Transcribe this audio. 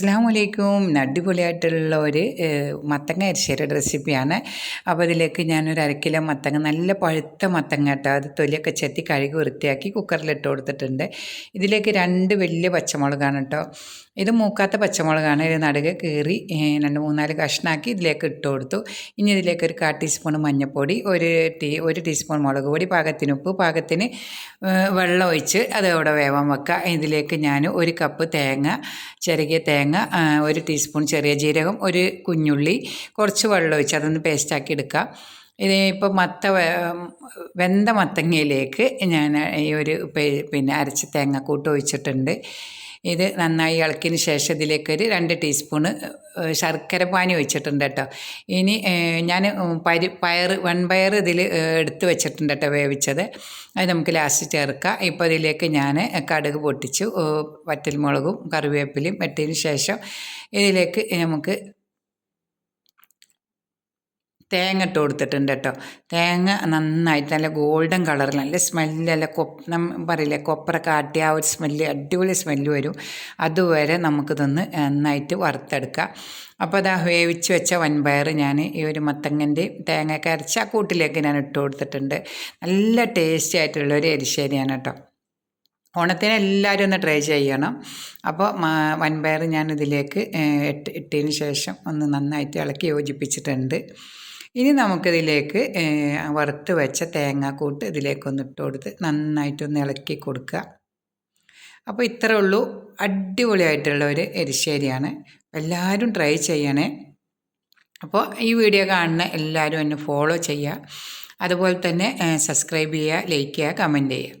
അസ്സാം വലൈക്കും അടിപൊളിയായിട്ടുള്ള ഒരു മത്തങ്ങ അരിശ്ശേരിയുടെ റെസിപ്പിയാണ്. അപ്പോൾ അതിലേക്ക് ഞാനൊരു അര കിലോ മത്തങ്ങ നല്ല പഴുത്ത മത്തങ്ങ കേട്ടോ. അത് തൊലിയൊക്കെ ചെത്തി കഴുകി വൃത്തിയാക്കി കുക്കറിലിട്ട് കൊടുത്തിട്ടുണ്ട്. ഇതിലേക്ക് രണ്ട് വലിയ പച്ചമുളകാണ് കേട്ടോ. ഇത് മൂക്കാത്ത പച്ചമുളകാണ്. ഇത് നടുകെ കീറി രണ്ട് മൂന്നാൽ കഷ്ണാക്കി ഇതിലേക്ക് ഇട്ട് കൊടുത്തു. ഇനി ഇതിലേക്ക് ഒരു കാ ടീസ്പൂൺ മഞ്ഞൾപ്പൊടി ഒരു ടീ ഒരു ടീസ്പൂൺ മുളക് പൊടി പാകത്തിന് ഉപ്പ് പാകത്തിന് വെള്ളം ഒഴിച്ച് അത് അവിടെ വേവാൻ വെക്കുക ഇതിലേക്ക് ഞാൻ ഒരു കപ്പ് തേങ്ങ ചെറിയ തേങ്ങ ആ, ഒരു ടീസ്പൂൺ ചെറിയ ജീരകം ഒരു കുഞ്ഞുള്ളി കുറച്ച് വെള്ളം ഒഴിച്ച് അതൊന്ന് പേസ്റ്റാക്കി എടുക്കുക. ഇത് ഇപ്പോൾ മത്ത വെന്ത മത്തങ്ങയിലേക്ക് ഞാൻ ഈ ഒരു പിന്നെ അരച്ച തേങ്ങാക്കൂട്ട് ഒഴിച്ചിട്ടുണ്ട്. ഇത് നന്നായി ഇളക്കിയതിന് ശേഷം ഇതിലേക്ക് ഒരു രണ്ട് ടീസ്പൂണ് ശർക്കര പാനി ഒഴിച്ചിട്ടുണ്ട് കേട്ടോ. ഇനി ഞാൻ പരി പയർ വൺപയർ ഇതിൽ എടുത്ത് വെച്ചിട്ടുണ്ട് കേട്ടോ വേവിച്ചത്. അത് നമുക്ക് ലാസ്റ്റ് ചേർക്കാം. ഇപ്പോൾ ഇതിലേക്ക് ഞാൻ കടുക് പൊട്ടിച്ചു. വറ്റൽമുളകും കറിവേപ്പിലയും വെട്ടതിന് ശേഷം ഇതിലേക്ക് നമുക്ക് തേങ്ങ ഇട്ട് കൊടുത്തിട്ടുണ്ട് കേട്ടോ. തേങ്ങ നന്നായിട്ട് നല്ല ഗോൾഡൻ കളറിൽ നല്ല സ്മെല്ല് നല്ല കൊപ്പ് പറയില്ലേ കൊപ്ര കാട്ടിയ ആ ഒരു സ്മെല്ല് അടിപൊളി സ്മെല്ല് വരും. അതുവരെ നമുക്കിതൊന്ന് നന്നായിട്ട് വറുത്തെടുക്കാം. അപ്പോൾ അതാ വേവിച്ച് വെച്ച വൻപയർ ഞാൻ ഈ ഒരു മത്തങ്ങന്റെ തേങ്ങ കരച്ച ആ കൂട്ടിലേക്ക് ഞാൻ ഇട്ട് കൊടുത്തിട്ടുണ്ട്. നല്ല ടേസ്റ്റി ആയിട്ടുള്ള ഒരു എരിശ്ശേരിയാണ് കേട്ടോ. ഓണത്തിന് എല്ലാവരും ഒന്ന് ട്രൈ ചെയ്യണം. അപ്പോൾ വൻപയർ ഞാൻ ഇതിലേക്ക് ഇട്ട് ഇട്ടതിന് ശേഷം ഒന്ന് നന്നായിട്ട് ഇളക്കി യോജിപ്പിച്ചിട്ടുണ്ട്. ഇനി നമുക്കിതിലേക്ക് വറുത്ത് വെച്ച തേങ്ങാക്കൂട്ട് ഇതിലേക്കൊന്ന് ഇട്ട് കൊടുത്ത് നന്നായിട്ടൊന്ന് ഇളക്കി കൊടുക്കുക. അപ്പോൾ ഇത്രേ ഉള്ളൂ. അടിപൊളിയായിട്ടുള്ള ഒരു എരിശ്ശേരിയാണ്. എല്ലാവരും ട്രൈ ചെയ്യണേ. അപ്പോൾ ഈ വീഡിയോ കാണുന്ന എല്ലാവരും എന്നെ ഫോളോ ചെയ്യുക. അതുപോലെ തന്നെ സബ്സ്ക്രൈബ് ചെയ്യുക ലൈക്ക് ചെയ്യുക കമന്റ് ചെയ്യുക.